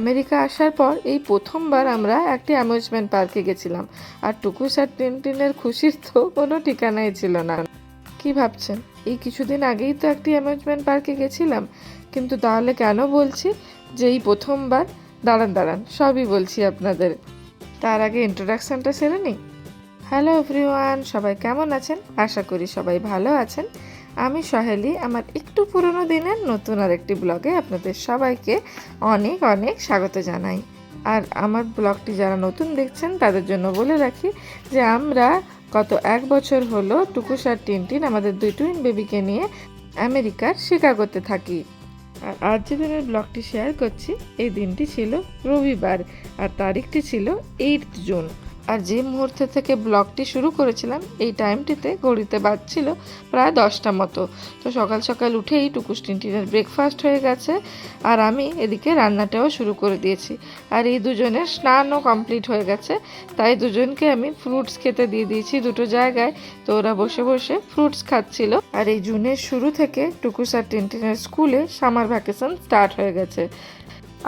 America আসার পর এই প্রথমবার আমরা একটি অ্যামিউজমেন্ট পার্কে গেছিলাম। আর টুকুস আর টিনটিনের খুশির তো কোনো ঠিকানাই ছিল না। কি ভাবছেন? এই কিছুদিন আগেই তো একটি অ্যামিউজমেন্ট পার্কে গেছিলাম। কিন্তু তাহলে কেন বলছি? যে এই প্রথমবার? দাঁড়ান দাঁড়ান, সবই বলছি আপনাদের। তার আগে ইন্ট্রোডাকশনটা সেরে নিই। হ্যালো এভরিওয়ান সবাই কেমন আছেন? আশা করি সবাই ভালো আছেন। আমি সহেলি, আমার একটু পুরনো দিনের নতুন আরেকটি ব্লগে আপনাদের সবাইকে অনেক অনেক স্বাগত জানাই। আর আমার ব্লগটি যারা নতুন দেখছেন, তাদের জন্য বলে রাখি যে আমরা গত এক বছর হলো টুকুস আর টিনটিন, আমাদের দুই টুইন বেবিকে নিয়ে আমেরিকার শিকাগোতে থাকি। আর আজ যে দিনের ব্লগটি শেয়ার করছি, এই দিনটি ছিল রবিবার, আর তারিখটি ছিল এইট জুন আর যে মুহূর্তে থেকে ব্লগটি শুরু করেছিলাম, এই টাইমটিতে ঘড়িতে বাজছিল প্রায় দশটা মতো। তো সকাল সকাল উঠেই টুকুস টিনটিনের ব্রেকফাস্ট হয়ে গেছে আর আমি এদিকে রান্নাটাও শুরু করে দিয়েছি। আর এই দুজনের স্নানও কমপ্লিট হয়ে গেছে। তাই দুজনকে আমি ফ্রুটস খেতে দিয়ে দিয়েছি দুটো জায়গায়। তো ওরা বসে বসে ফ্রুটস খাচ্ছিল। আর এই জুনের শুরু থেকে টুকুস আর টিনটিনের স্কুলে সামার ভ্যাকেশন স্টার্ট হয়ে গেছে।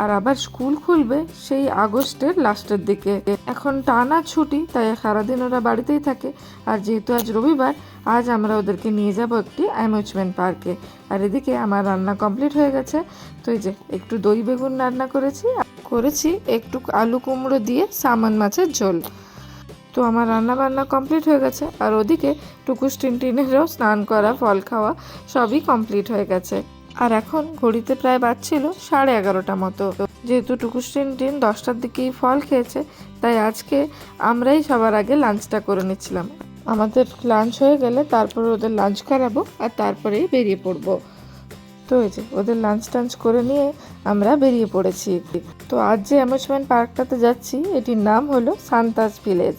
আর আবার স্কুল খুলবে সেই আগস্টের লাস্টের দিকে। এখন টানা ছুটি, তাই সারাদিন ওরা বাড়িতেই থাকে। আর যেহেতু আজ রবিবার, আজ আমরা ওদেরকে নিয়ে যাব একটি অ্যামিউজমেন্ট পার্কে। আর এদিকে আমার রান্না কমপ্লিট হয়ে গেছে। তো এই যে একটু দই বেগুন রান্না করেছি। করেছি একটু আলু কুমড়ো দিয়ে সামান মাছের ঝোল। তো আমার রান্না বান্না কমপ্লিট হয়ে গেছে। আর ওদিকে টুকুস টিনটিনেরও স্নান করা, ফল খাওয়া সবই কমপ্লিট হয়ে গেছে। আর এখন ঘড়িতে প্রায় বাজছিল সাড়ে এগারোটা মতো। যেহেতু টুকুস টিনটিন দশটার দিকেই ফল খেয়েছে, তাই আজকে আমরাই সবার আগে লাঞ্চটা করে নিচ্ছিলাম। আমাদের লাঞ্চ হয়ে গেলে তারপরে ওদের লাঞ্চ করাবো আর তারপরেই বেরিয়ে পড়ব। তো এই যে, ওদের লাঞ্চ টাঞ্চ করে নিয়ে আমরা বেরিয়ে পড়েছি। তো আজ যে অ্যামিউজমেন্ট পার্কটাতে যাচ্ছি, এটির নাম হলো সান্তাস ভিলেজ।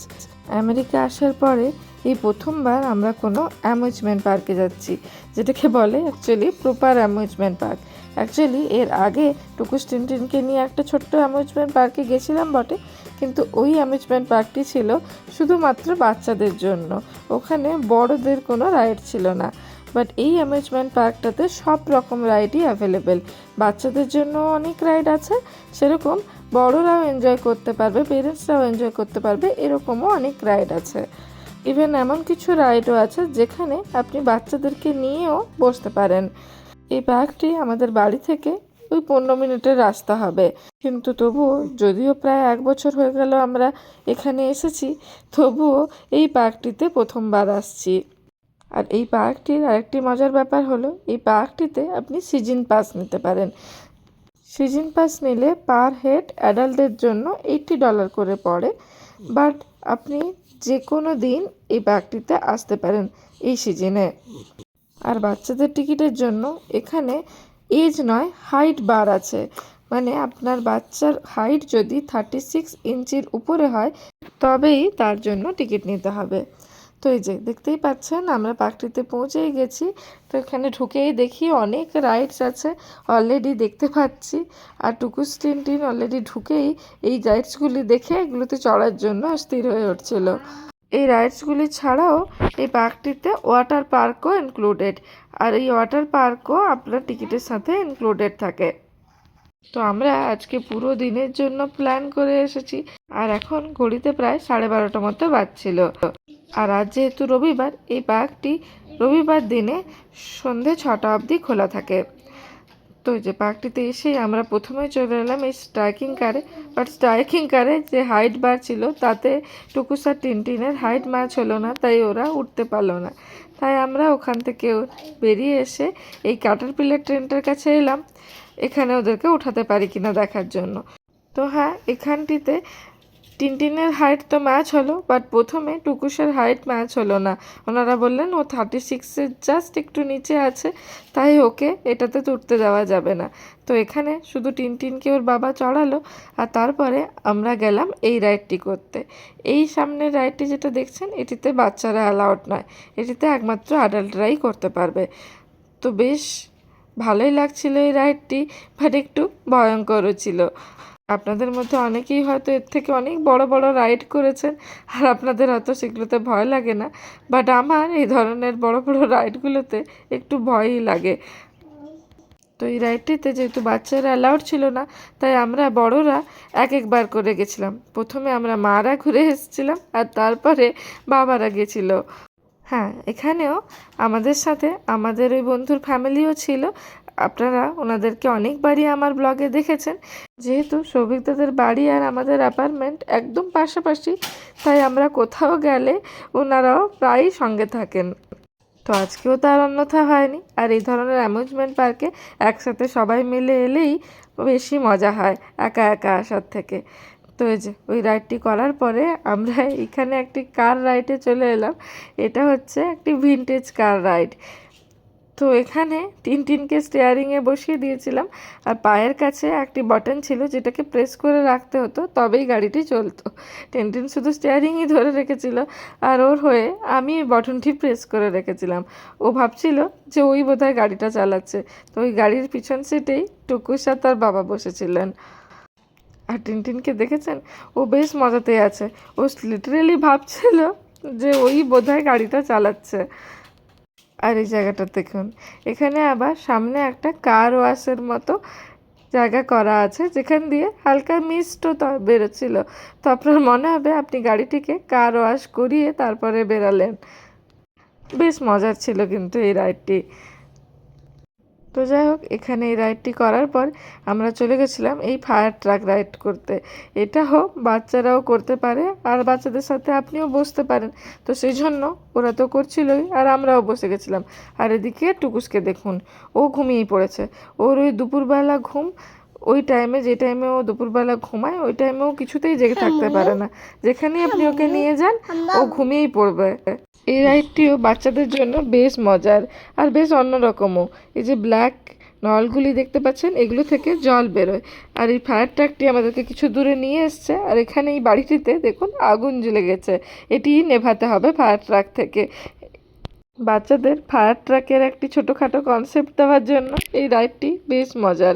আমেরিকা আসার পরে এই প্রথমবার আমরা কোনো অ্যামিউজমেন্ট পার্কে যাচ্ছি, যেটাকে বলে actually proper amusement park. Actually এর আগে টুকুস টিনটিনকে নিয়ে একটা ছোট্ট অ্যামিউজমেন্ট পার্কে গেছিলাম বটে, কিন্তু ওই অ্যামিউজমেন্ট পার্কটি ছিল শুধুমাত্র বাচ্চাদের জন্য। ওখানে বড়দের কোনো রাইড ছিল না। বাট এই অ্যামিউজমেন্ট পার্কটাতে সব রকম রাইডই অ্যাভেলেবেল বাচ্চাদের জন্য অনেক রাইড আছে, সেরকম বড়রাও এনজয় করতে পারবে পেরেন্টসরাও এনজয় করতে পারবে, এরকমও অনেক রাইড আছে। ইভেন এমন কিছু রাইডও আছে যেখানে আপনি বাচ্চাদেরকে নিয়েও বসতে পারেন। এই পার্কটি আমাদের বাড়ি থেকে ওই পনেরো মিনিটের রাস্তা হবে। কিন্তু তবুও যদিও প্রায় এক বছর হয়ে গেল আমরা এখানে এসেছি, তবুও এই পার্কটিতে প্রথমবার আসছি। আর এই পার্কটির আরেকটি মজার ব্যাপার হলো, এই পার্কটিতে আপনি সিজন পাস নিতে পারেন। সিজন পাস নিলে পার হেড অ্যাডাল্টদের জন্য এইটটি ডলার করে পড়ে। বাট আপনি যে কোনো দিন এই পার্কটিতে আসতে পারেন এই সিজনে। আর বাচ্চাদের টিকিটের জন্য এখানে এজ নয়, হাইট বার আছে। মানে আপনার বাচ্চার হাইট যদি থার্টি সিক্স ইঞ্চির উপরে হয়, তবেই তার জন্য টিকিট নিতে হবে। তো এই যে দেখতেই পাচ্ছেন, আমরা পার্কটিতে পৌঁছেই গেছি। তো এখানে ঢুকেই দেখি অনেক রাইডস আছে অলরেডি দেখতে পাচ্ছি। আর টুকুস টিন টিন অলরেডি ঢুকেই এই রাইডসগুলি দেখে এগুলোতে চড়ার জন্য স্থির হয়ে উঠছিল। এই রাইডসগুলি ছাড়াও এই পার্কটিতে ওয়াটার পার্কও ইনক্লুডেড আর এই ওয়াটার পার্কও আপনার টিকিটের সাথে ইনক্লুডেড থাকে। তো আমরা আজকে পুরো দিনের জন্য প্ল্যান করে এসেছি। আর এখন ঘড়িতে প্রায় সাড়ে বারোটা মতো বাজছিল। আর আজ যেহেতু রবিবার, এই পার্কটি রবিবার দিনে সন্ধে ছটা অবধি খোলা থাকে। তো যে পার্কটিতে এসেই আমরা প্রথমে চলে এলাম এই স্ট্রাইকিং কারে বাট স্ট্রাইকিং কারে যে হাইট বার ছিল, তাতে টুকুসার টিনটিনের হাইট ম্যাচ হলো না, তাই ওরা উঠতে পারল না। তাই আমরা ওখান থেকে বেরিয়ে এসে এই কাটার পিলার ট্রেনটার কাছে এলাম। এখানে ওদেরকে উঠাতে পারি কিনা দেখার জন্য। তো হ্যাঁ এখানটিতে টিনটিনের হাইট তো ম্যাচ হলো বাট প্রথমে টুকুসের হাইট ম্যাচ হলো না। ওনারা বললেন, ও থার্টি সিক্সের জাস্ট একটু নিচে আছে, তাই ওকে এটাতে তুলতে দেওয়া যাবে না। তো এখানে শুধু টিনটিনকে ওর বাবা চড়ালো, আর তারপরে আমরা গেলাম এই রাইডটি করতে। এই সামনের রাইডটি যেটা দেখছেন, এটিতে বাচ্চারা অ্যালাউড নয়। এটিতে একমাত্র অ্যাডাল্টরাই করতে পারবে। তো বেশ ভালোই লাগছিল এই রাইডটি বাট একটু ভয়ঙ্করও ছিল। আপনাদের মধ্যে অনেকেই হয়তো এর থেকে অনেক বড় বড় রাইড করেছেন, আর আপনাদের হয়তো সেগুলোতে ভয় লাগে না বাট আমার এই ধরনের বড় বড় রাইডগুলোতে একটু ভয়ই লাগে। তো এই রাইডটিতে যেহেতু বাচ্চারা অ্যালাউড ছিল না, তাই আমরা বড়রা এক একবার করে গেছিলাম। প্রথমে আমরা মারা ঘুরে এসেছিলাম, আর তারপরে বাবারা গেছিল। হ্যাঁ এখানেও আমাদের সাথে আমাদের ওই বন্ধুর ফ্যামিলিও ছিল। আপনারা ওনাদেরকে অনেকবারই আমার ব্লগে দেখেছেন। যেহেতু সৌভিকদাদের বাড়ি আর আমাদের অ্যাপার্টমেন্ট একদম পাশাপাশি, তাই আমরা কোথাও গেলে ওনারাও প্রায়ই সঙ্গে থাকেন। তো আজকেও তার অন্যথা হয়নি। আর এই ধরনের অ্যামিউজমেন্ট পার্কে একসাথে সবাই মিলে এলেই বেশি মজা হয়, একা একা আসার থেকে। তো এই যে, ওই রাইডটি করার পরে আমরা এখানে একটি কার রাইডে চলে এলাম। এটা হচ্ছে একটি ভিনটেজ কার রাইড তো এখানে তিন তিনকে স্টেয়ারিংয়ে বসিয়ে দিয়েছিলাম। আর পায়ের কাছে একটি বটন ছিল যেটাকে প্রেস করে রাখতে হতো, তবেই গাড়িটি চলতো। টেনটিন শুধু স্টেয়ারিংই ধরে রেখেছিল। আর ওর হয়ে আমি বটনটি প্রেস করে রেখেছিলাম। ও ভাবছিল যে ওই বোধহয় গাড়িটা চালাচ্ছে। তো ওই গাড়ির পিছন সিটেই টুকুর সাথে তার বাবা বসেছিলেন। আর টিনটিনকে দেখেছেন? ও বেশ মজাতে আছে। ও লিটারেলি ভাবছিল যে ওই বোধহয় গাড়িটা চালাচ্ছে। আর এই জায়গাটা দেখুন, এখানে আবার সামনে একটা কার ওয়াশের মতো জায়গা করা আছে, যেখান দিয়ে হালকা মিস্টও তো, বেরোচ্ছিল। তো আপনার মনে হবে আপনি গাড়িটিকে কার ওয়াশ করিয়ে তারপরে বেরালেন। বেশ মজার ছিল কিন্তু এই রাইডটি তো যাই হোক, এখানে এই রাইডটি করার পর আমরা চলে গেছিলাম এই ফায়ার ট্রাক রাইড করতে। এটা হোক, বাচ্চারাও করতে পারে আর বাচ্চাদের সাথে আপনিও বসতে পারেন। তো সেই জন্য ওরা তো করছিলই আর আমরাও বসে গেছিলাম। আর এদিকে টুকুসকে দেখুন, ও ঘুমিয়ে পড়েছে। ওর ওই দুপুরবেলা ঘুম ওই টাইমে যে টাইমে ও দুপুরবেলা ঘুমায় ওই টাইমে ও কিছুতেই জেগে থাকতে পারে না। যেখানেই আপনি ওকে নিয়ে যান ও ঘুমিয়েই পড়বে। এই রাইডটিও বাচ্চাদের জন্য বেশ মজার আর বেশ অন্যরকমও। এই যে ব্ল্যাক নলগুলি দেখতে পাচ্ছেন এগুলো থেকে জল বেরোয়। আর এই ফায়ার ট্রাকটি আমাদেরকে কিছু দূরে নিয়ে এসছে। আর এখানে এই বাড়িটিতে দেখুন আগুন জ্বলে গেছে। এটি নেভাতে হবে ফায়ার ট্রাক থেকে। বাচ্চাদের ফায়ার ট্রাকের একটি ছোটোখাটো কনসেপ্ট দেওয়ার জন্য এই রাইডটি বেশ মজার।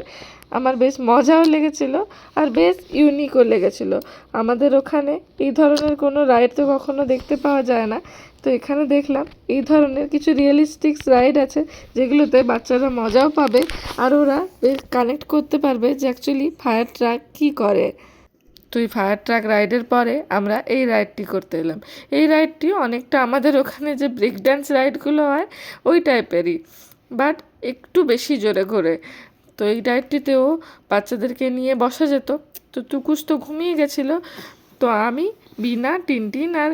আমার বেশ মজাও লেগেছিল আর বেশ ইউনিকও লেগেছিল। আমাদের ওখানে এই ধরনের কোনো রাইড তো কখনো দেখতে পাওয়া যায় না। তো এখানে দেখলাম এই ধরনের কিছু রিয়েলিস্টিক্স রাইড আছে যেগুলোতে বাচ্চারা মজাও পাবে আর ওরা বেশ কানেক্ট করতে পারবে যে অ্যাকচুয়ালি ফায়ার ট্রাক কী করে। তো এই ফায়ার ট্রাক রাইডের পরে আমরা এই রাইডটি করতে এলাম। এই রাইডটি অনেকটা আমাদের ওখানে যে ব্রেক ড্যান্স রাইডগুলো হয়, ওই টাইপেরই বাট একটু বেশি জোরে ঘোরে। তো এই রাইডটিতেও বাচ্চাদেরকে নিয়ে বসা যেত। তো টুকুস তো ঘুমিয়ে গেছিল। তো আমি বিনা টিনটিন আর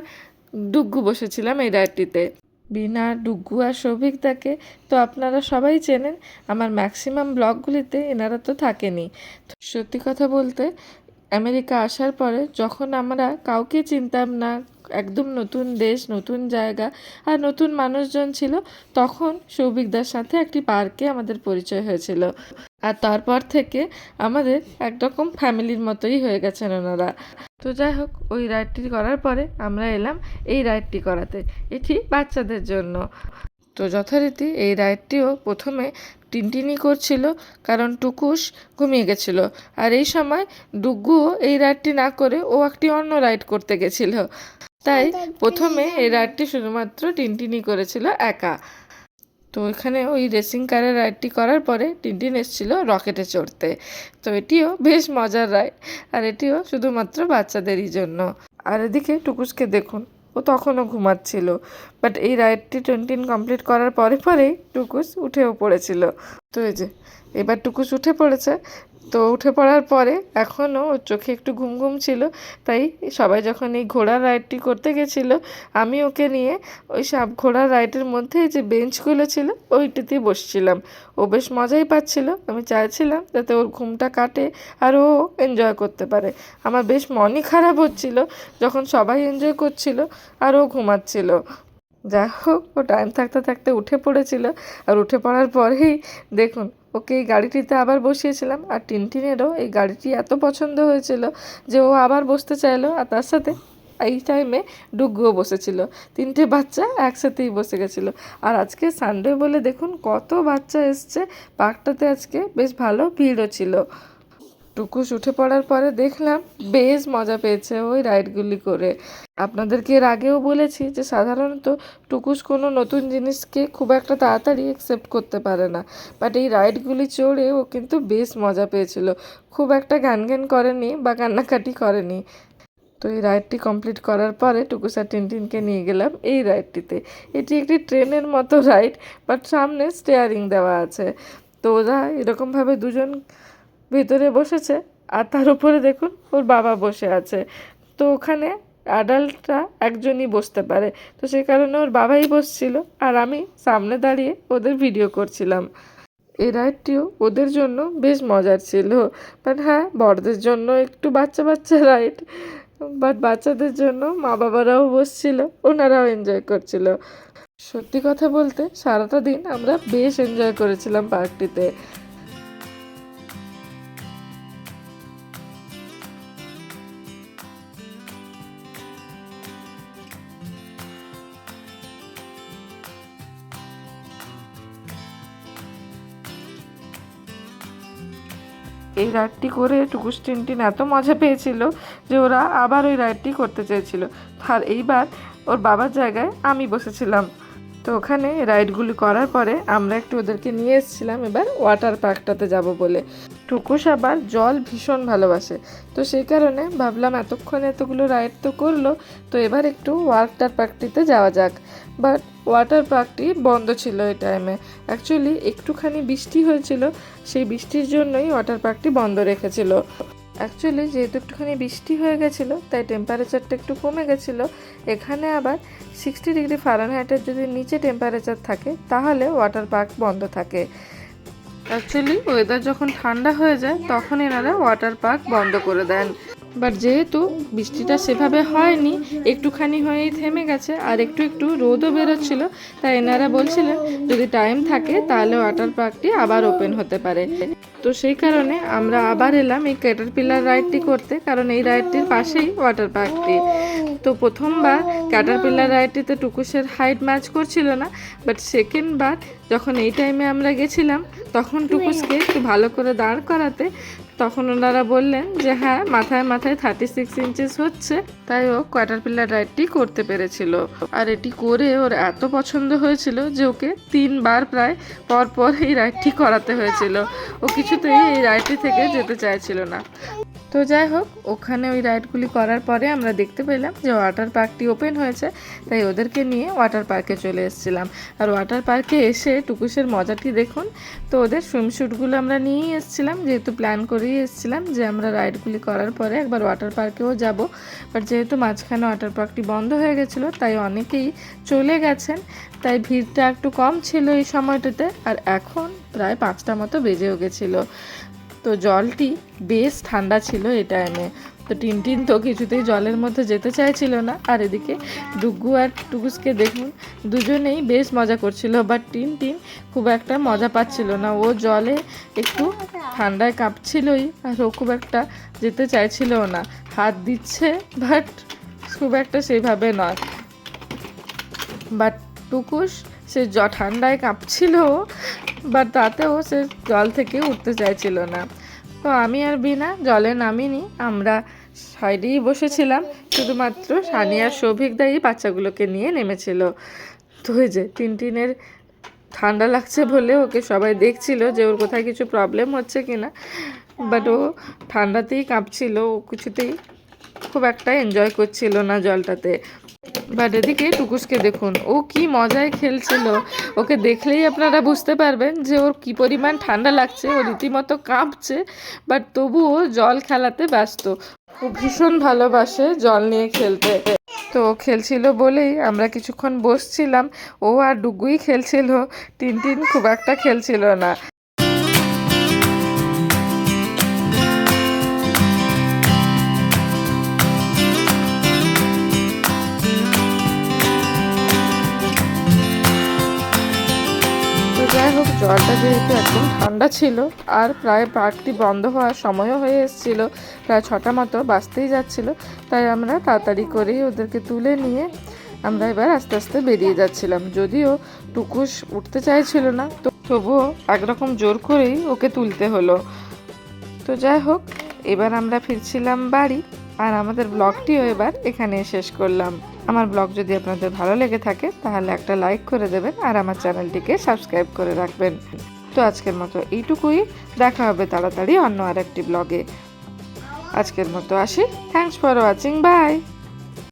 ডুগ্গু বসেছিলাম এই রাইডটিতে বিনা ডুগ্গু আর সৌভিকদাকে তো আপনারা সবাই চেনেন। আমার ম্যাক্সিমাম ব্লগগুলিতে এনারা তো থাকেনি সত্যি কথা বলতে, আমেরিকা আসার পরে যখন আমরা কাউকে চিনতাম না একদম নতুন দেশ, নতুন জায়গা আর নতুন মানুষজন ছিল, তখন সৌভিকদার সাথে একটি পার্কে আমাদের পরিচয় হয়েছিল। আর তারপর থেকে আমাদের একরকম ফ্যামিলির মতোই হয়ে গেছেন ওনারা। তো যাই হোক, ওই রাইডটি করার পরে আমরা এলাম এই রাইডটি করাতে, এটি বাচ্চাদের জন্য। তো যথারীতি এই রাইডটিও প্রথমে টিনটিনি করছিল, কারণ টুকুস ঘুমিয়ে গেছিল। আর এই সময় ডুগ্গুও এই রাইডটি না করে ও একটি অন্য রাইড করতে গেছিল। তাই প্রথমে এই রাইডটি শুধুমাত্র টিনটিনি করেছিল একা। তো এখানে ওই রেসিং কারের রাইডটি করার পরে টিনটিন এসেছিল রকেটে চড়তে। তো এটিও বেশ মজার রাইড আর এটিও শুধুমাত্র বাচ্চাদেরই জন্য। আর এদিকে টুকুসকে দেখুন ও তখনও ঘুমাচ্ছিল। বাট এই রাইডটি টোয়েন্টিন কমপ্লিট করার পরে পরেই টুকুস উঠেও পড়েছিল। তো এই যে এবার টুকুস উঠে পড়েছে তো উঠে পড়ার পরে এখনও ওর চোখে একটু ঘুম ঘুম ছিল। তাই সবাই যখন এই ঘোড়ার রাইডটি করতে গেছিল, আমি ওকে নিয়ে ওই সাপ ঘোড়ার রাইডের মধ্যে যে বেঞ্চগুলো ছিল, ওইটিতে বসছিলাম। ও বেশ মজাই পাচ্ছিল। আমি চাইছিলাম যাতে ওর ঘুমটা কাটে আর ও এনজয় করতে পারে। আমার বেশ মনই খারাপ হচ্ছিল যখন সবাই এনজয় করছিল আর ও ঘুমাচ্ছিল। যাই হোক, ও টাইম থাকতে থাকতে উঠে পড়েছিল। আর উঠে পড়ার পরেই দেখুন, ওকে এই গাড়িটিতে আবার বসিয়েছিলাম। আর টিনটিনেরও এই গাড়িটি এত পছন্দ হয়েছিল যে ও আবার বসতে চাইলো। আর তার সাথে এই টাইমে ডুগ্গুও বসেছিল। তিনটে বাচ্চা একসাথেই বসে গেছিল। আর আজকে সানডে বলে দেখুন, কত বাচ্চা এসছে। পার্কটাতে আজকে বেশ ভালো ভিড়ও ছিল। টুকুস উঠে পড়ার পরে দেখলাম বেশ মজা পেয়েছে ওই রাইডগুলি করে। আপনাদেরকে এর আগেও বলেছি যে সাধারণত টুকুস কোনো নতুন জিনিসকে খুব একটা তাড়াতাড়ি অ্যাকসেপ্ট করতে পারে না। বাট এই রাইডগুলি চড়ে ও কিন্তু বেশ মজা পেয়েছিল। খুব একটা গান গান করেনি বা কান্নাকাটি করেনি। তো এই রাইডটি কমপ্লিট করার পরে টুকুস টিনটিনকে নিয়ে গেলাম এই রাইডটিতে। এটি একটি ট্রেনের মতো রাইড বাট সামনে স্টেয়ারিং দেওয়া আছে। তো ওরা এরকমভাবে দুজন ভিতরে বসেছে আর তার উপরে দেখুন ওর বাবা বসে আছে। তো ওখানে অ্যাডাল্টরা একজনই বসতে পারে। তো সেই কারণে ওর বাবাই বসছিল আর আমি সামনে দাঁড়িয়ে ওদের ভিডিও করছিলাম। এই রাইডটিও ওদের জন্য বেশ মজার ছিল। বাট হ্যাঁ বড়দের জন্য একটু বাচ্চা বাচ্চা রাইড বাট বাচ্চাদের জন্য মা বাবারাও বসছিল, ওনারাও এনজয় করছিল। সত্যি কথা বলতে সারাটা দিন আমরা বেশ এনজয় করেছিলাম পার্কটিতে এই রাইডটি করে টুকুস টিনটিন এত মজা পেয়েছিল যে ওরা আবার ওই রাইডটি করতে চেয়েছিল। আর এইবার ওর বাবার জায়গায় আমি বসেছিলাম। তো ওখানে রাইডগুলি করার পরে আমরা একটু ওদেরকে নিয়ে এসেছিলাম এবার ওয়াটার পার্কটাতে যাব বলে। টুকুস আবার জল ভীষণ ভালোবাসে। তো সেই কারণে ভাবলাম এতক্ষণ এতগুলো রাইড তো করল, তো এবার একটু ওয়াটার পার্কটিতে যাওয়া যাক। বাট ওয়াটার পার্কটি বন্ধ ছিল এই টাইমে অ্যাকচুয়ালি একটুখানি বৃষ্টি হয়েছিল, সেই বৃষ্টির জন্যই ওয়াটার পার্কটি বন্ধ রেখেছিল। অ্যাকচুয়ালি যেহেতু একটুখানি বৃষ্টি হয়ে গেছিল, তাই টেম্পারেচারটা একটু কমে গেছিল। এখানে আবার সিক্সটি ডিগ্রি ফারেনহাইটের যদি নিচে টেম্পারেচার থাকে, তাহলে ওয়াটার পার্ক বন্ধ থাকে। অ্যাকচুয়ালি ওয়েদার যখন ঠান্ডা হয়ে যায়, তখন এনারা ওয়াটার পার্ক বন্ধ করে দেন। বাট যেহেতু বৃষ্টিটা সেভাবে হয়নি, একটুখানি হয়েই থেমে গেছে, আর একটু একটু রোদও বেরোচ্ছিল, তাই এনারা বলছিলেন, যদি টাইম থাকে, তাহলে ওয়াটার পার্কটি আবার ওপেন হতে পারে। তো সেই কারণে আমরা আবার এলাম এই ক্যাটারপিলার রাইডটি করতে, কারণ এই রাইডটির পাশেই ওয়াটার পার্কটি তো প্রথমবার ক্যাটারপিলার রাইডটিতে টুকুসের হাইট ম্যাচ করছিল না বাট সেকেন্ড বার যখন এই টাইমে আমরা গেছিলাম, তখন টুকুসকে একটু ভালো করে দাঁড় করাতে, তখন ওনারা বললেন যে হ্যাঁ মাথায় মাথায় থার্টি সিক্স ইঞ্চেস হচ্ছে। তাই ও কোয়াটারপিলার রাইডটি করতে পেরেছিল। আর এটি করে ওর এত পছন্দ হয়েছিল যে, ওকে তিনবার প্রায় পর পর এই রাইডটি করাতে হয়েছিল। ও কিছুতেই এই রাইডটি থেকে যেতে চাইছিল না। তো যাই হোক, ওখানে ওই রাইডগুলি করার পরে আমরা দেখতে পেলাম যে ওয়াটার পার্কটি ওপেন হয়েছে, তাই ওদেরকে নিয়ে ওয়াটার পার্কে চলে এসেছিলাম। আর ওয়াটার পার্কে এসে টুকুসের মজাটি দেখুন, তো ওদের সুইমস্যুটগুলো আমরা নিয়েই এসেছিলাম, যেহেতু প্ল্যান করেই এসেছিলাম যে আমরা রাইডগুলি করার পরে একবার ওয়াটার পার্কেও যাব। বাট যেহেতু মাঝখানে ওয়াটার পার্কটি বন্ধ হয়ে গেছিল, তাই অনেকেই চলে গেছেন, তাই ভিড়টা একটু কম ছিল এই সময়টাতে, আর এখন প্রায় পাঁচটা মতো বেজেও গেছিল। তো জলটি বেশ ঠান্ডা ছিল এই টাইমে তো টিনটিন তো কিছুতেই জলের মধ্যে যেতে চাইছিল না। আর এদিকে ডুগু আর টুকুসকে দেখুন, দুজনেই বেশ মজা করছিল বাট টিনটিন খুব একটা মজা পাচ্ছিল না। ও জলে একটু ঠান্ডায় কাঁপছিলই, আর ও খুব একটা যেতে চাইছিল না। হাত দিচ্ছে বাট খুব একটা সেইভাবে নয়। বাট টুকুস সে জ ঠান্ডায় কাঁপছিল বাট তাতেও সে জল থেকে উঠতে চাইছিল না। তো আমি আর বিনা জলে নামিনি, আমরা সাইডেই বসেছিলাম, শুধুমাত্র সানিয়ার সৌভিক দাই বাচ্চাগুলোকে নিয়ে নেমেছিল। তো ওই যে টিনটিনের ঠান্ডা লাগছে বলে ওকে সবাই দেখছিল যে ওর কোথায় কিছু প্রবলেম হচ্ছে কি না বাট ও ঠান্ডাতেই কাঁপছিল, ও কিছুতেই খুব একটা এনজয় করছিল না জলটাতে। বাট এদিকে টুকুসকে দেখুন, ও কি মজায় খেলছিল। ওকে দেখলেই আপনারা বুঝতে পারবেন যে ওর কি পরিমাণ ঠান্ডা লাগছে, ও রীতিমতো কাঁপছে, বাট তবুও জল খেলাতে ব্যস্ত। ও ভীষণ ভালোবাসে জল নিয়ে খেলতে। তো ও খেলছিল বলেই আমরা কিছুক্ষণ বসছিলাম, ও আর ডুগুই খেলছিল টিনটিন খুব একটা খেলছিল না। জলটা যেহেতু একদম ঠান্ডা ছিল আর প্রায় পার্কটি বন্ধ হওয়ার সময়ও হয়ে এসেছিল, প্রায় ছটা মতো বাঁচতেই যাচ্ছিল, তাই আমরা তাড়াতাড়ি করেই ওদেরকে তুলে নিয়ে আমরা এবার আস্তে আস্তে বেরিয়ে যাচ্ছিলাম। যদিও টুকুস উঠতে চাইছিল না, তো তবুও একরকম জোর করেই ওকে তুলতে হলো। তো যাই হোক, এবার আমরা ফিরছিলাম বাড়ি আর আমাদের ব্লগটিও এবার এখানে শেষ করলাম। আমার ব্লগ যদি আপনাদের ভালো লেগে থাকে, তাহলে একটা লাইক করে দেবেন আর আমার চ্যানেলটিকে সাবস্ক্রাইব করে রাখবেন। তো আজকের মতো এইটুকুই, দেখা হবে তাড়াতাড়ি অন্য আরেকটি ব্লগে। আজকের মতো আসি। Thanks for watching by